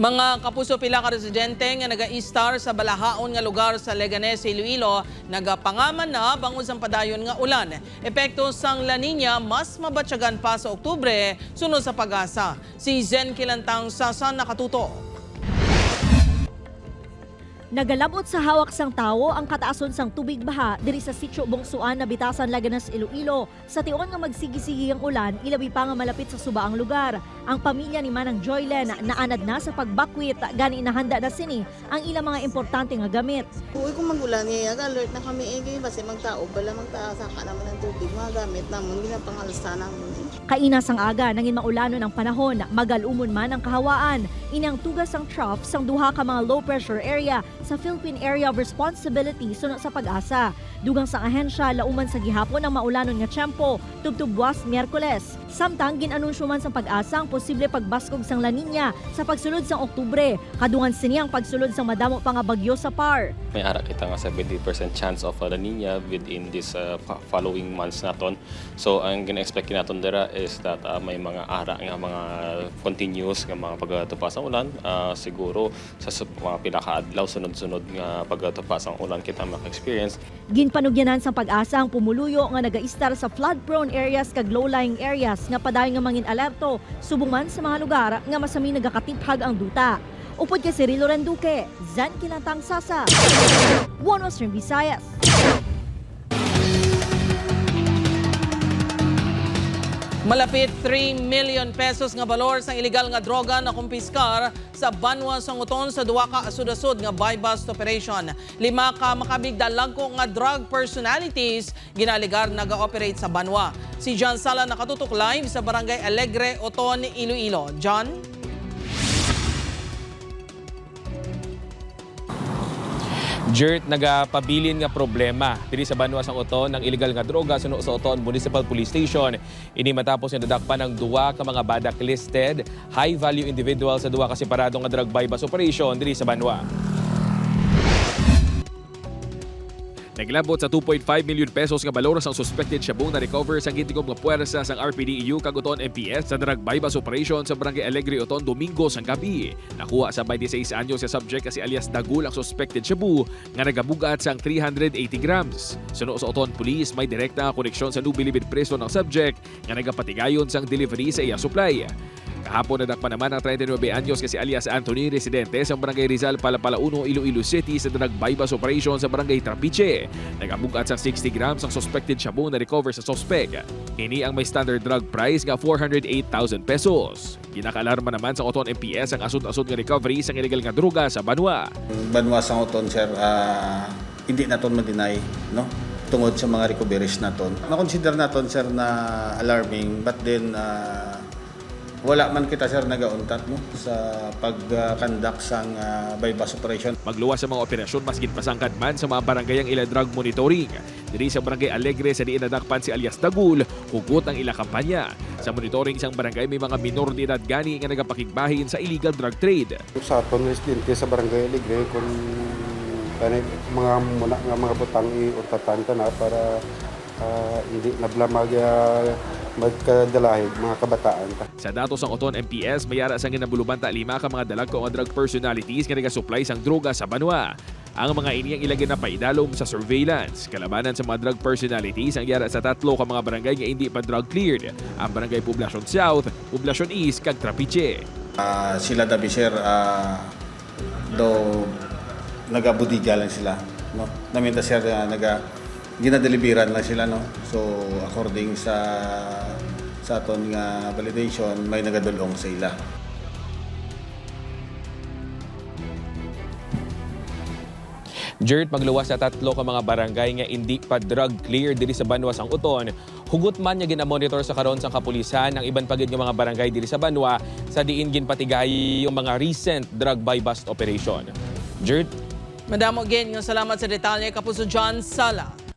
Mga kapuso pila ka residente nga naga-istar sa balahaon nga lugar sa Leganés, Iloilo, nagapangaman na bangon sa padayon nga ulan. Epekto sang La Nina mas mabatyagan pa sa Oktubre sunod sa pag-asa. Si Zen Kilantang Sasa nakatuto. Nagalabot sa hawak sang tawo ang kataason sang tubig baha diri sa sitio Bongsuan na bitasan Laganas Iloilo. Sa tion nga magsigi-sigi ang ulan, ilabi pa nga malapit sa subaang lugar. Ang pamilya ni Manang Joylen naanad na sa pagbakwit gani nahanda na sini ang ilang mga importante nga gamit. Uy, kung magulan niya, alert na kami eh, kasi magtao, bala magtaasa ka naman ng tubig, mga gamit naman, ginapangalasta namin eh. Kaina sang aga nangin maulanon ang panahon, magalumon man ang kahawaan. Inyang tugas ang trough sang duha ka mga low pressure area sa Philippine Area of Responsibility sunod sa pag-asa. Dugang sang ahensya lauman sa gihapon ang maulanon nga tiyempo tubtubwas Miyerkules. Samtang ginanunsyo man sa pag-asa ang posible pagbaskog sang La Nina sa pagsulod sang Oktubre. Kadungan sini ang pagsulod sang madamo pa nga bagyo sa PAR. may ara kita nga 70% chance of La Nina within this uh, following months naton. So ang gina-expect naton dira is that uh, may mga ara nga mga continuous nga mga pagtupas ng ulan Uh, siguro sa sa mga pila ka adlaw sunod-sunod nga pagtupas ng ulan kita maka-experience Ginpanugyanan sa pag-asa ang pumuluyo nga nagaistar sa flood-prone areas kag low-lying areas nga padayon nga mangin alerto subong man sa mga lugar nga masami nagakatiphag ang duta. Upod kay Cirilo Renduque, Zan Kilantang Sasa, One Western Visayas. Malapit 3 million pesos nga balor sang illegal nga droga na kumpiskar sa Banwa Sanguton sa duwa ka asud-asud nga buy-bust operation. Lima ka makabigda langko nga drug personalities ginaligar naga-operate sa Banwa. Si John Sala nakatutok live sa Barangay Alegre, Oton, Iloilo. John? Jert nagapabilin nga problema diri sa Banwa sang Oton ng illegal nga droga suno sa Oton Municipal Police Station. Ini matapos nga nadakpan ng duwa ka mga badak listed high value individual sa duwa ka separado nga drug buy-bust operation diri sa Banwa. Naglabot sa 2.5 million pesos nga baloras ang suspected shabu na recover sa gitigom nga puwersa sang RPDEU kaguton MPS sa drug buy-bust operation sa Barangay Alegre Oton Domingo sang gabi. Nakuha sa 26 anyo sa subject kasi alias Dagul ang suspected shabu nga nagabugat sang 380 grams. Suno sa Oton Police may direkta nga koneksyon sa nubilibid preso ng subject nga nagapatigayon sang delivery sa iya supply. Kahapon nadakpan naman ang 39 anyos kasi alias Anthony, residente sa Barangay Rizal, Palapala 1, Iloilo City sa drug buy-bust operation sa Barangay Trapiche. Nagabugat sa 60 grams ang suspected shabu na recover sa suspect. Ini ang may standard drug price nga 408,000 pesos. Ginakalarma naman sa Oton MPS ang asod-asod nga recovery sa illegal nga droga sa Banwa. Banwa sa uton sir ah, hindi naton ma-deny no tungod sa mga recoveries naton. Na-consider naton sir na alarming but then ah, wala man kita sir nagauntat no sa pag-conduct sang uh, bypass operation. Magluwas sa mga operasyon masgit pasangkad man sa mga barangay ang ila drug monitoring. Diri sa barangay Alegre sa diin nadakpan si alias Dagul, hugot ang ila kampanya. Sa monitoring isang barangay may mga minor de edad gani nga nagapakigbahin sa illegal drug trade. sa aton residente sa barangay Alegre kung kanay mga muna nga mga butang iutatan ka na para ah, hindi nablamag uh, magkadalahig mga kabataan ta. Sa datos ng Oton MPS, mayara sa ginabuluban ta lima ka mga dalag nga drug personalities nga nagasupply sang droga sa Banwa. Ang mga iniyang ilagay na paidalom sa surveillance. Kalabanan sa mga drug personalities ang yara sa tatlo ka mga barangay nga hindi pa drug cleared. Ang barangay Poblacion South, Poblacion East, kag Trapiche. Ah, sila dabi sir ah, do nagabudiga lang sila no. Naminta sir ah, naga ginadeliveran lang sila no. So according sa sa aton nga validation may nagadulong sa ila. Jert magluwas sa tatlo ka mga barangay nga hindi pa drug clear diri sa Banwa sang Uton. Hugot man nga ginamonitor sa karon sang kapulisan ang iban pagid nga mga barangay diri sa Banwa sa diin ginpatigay yung mga recent drug buy bust operation. Jert, Madamo again nga salamat sa detalye kapuso John Sala.